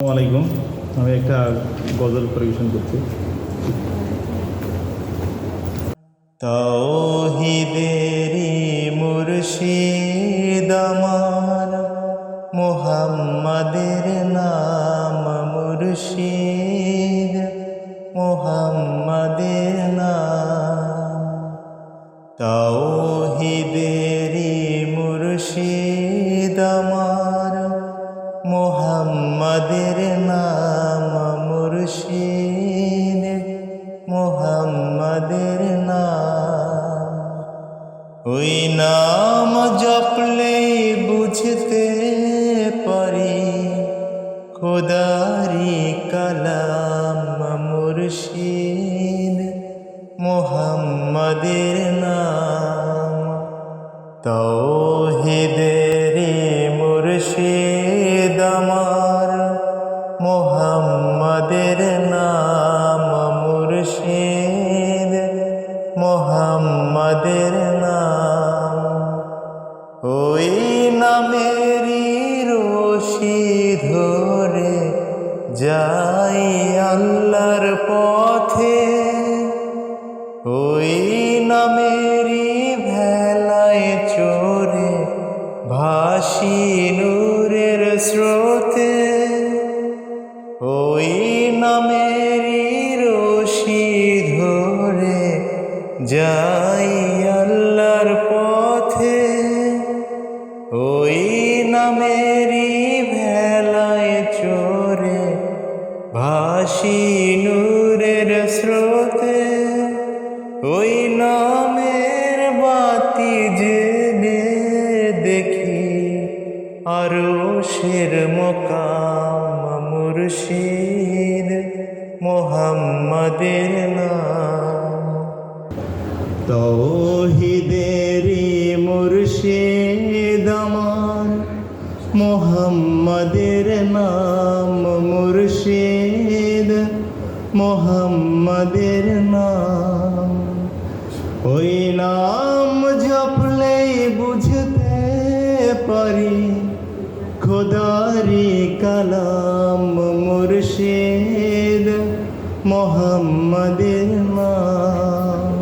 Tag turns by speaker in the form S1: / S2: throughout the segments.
S1: আলাইকুম। আমি একটা গজল পরিবেশন করছি।
S2: তৌহিদেরি মুর্শিদ মোহাম্মদের নাম মুর্শিদ মোহাম্মদের নাম। তৌহিদেরি মুর্শিদ মোহাম্মদের নাম। ওই নাম জপলে বুঝতে পারি খোদারি কালাম মুর্শিদ মোহাম্মদের নাম। তৌহিদেরে মোহাম্মদের নাম। ওই নামেরই রশি ধরে যাই আল্লাহর পথে। নামেরই ভেলায় চোরে, ভাসি নূরের স্রোতে। ওই নামের বাতি জেনে দেখি আরও শের মোকাম মুর্শিদ মোহাম্মদের নাম। তৌহিদেরি মোহাম্মদের নাম মুর্শিদ, মোহাম্মদের নাম। ওই নাম জপলেই বুঝতে পারি, খোদারি কালাম মুর্শিদ, মোহাম্মদের নাম।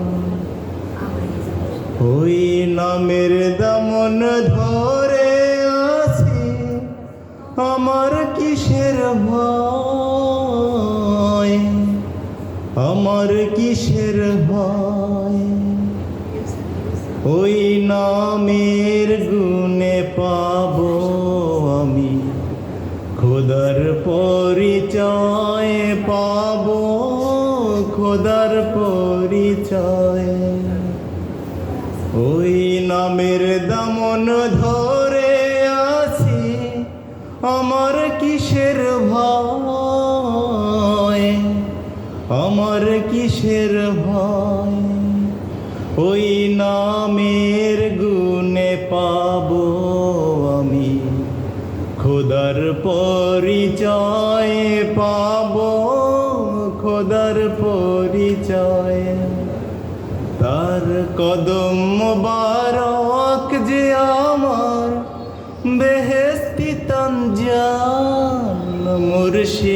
S2: ওই নামের আমার কিসের ভয়? আমার কিসের ভয়? ওই নামের গুণে পাব আমি। খোদার পরিচয় পাব, খোদার পরিচয়। ওই নামের দমন ধরে আমার কিসের ভয়? ওই নামের গুণে পাব আমি। খোদার পরিচয় পাব, খোদার পরিচয়। তার কদম মুবারক যে আমার বেহেস্তি তঞ্জান মুর্শিদ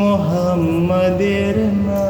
S2: মোহাম্মদের নাম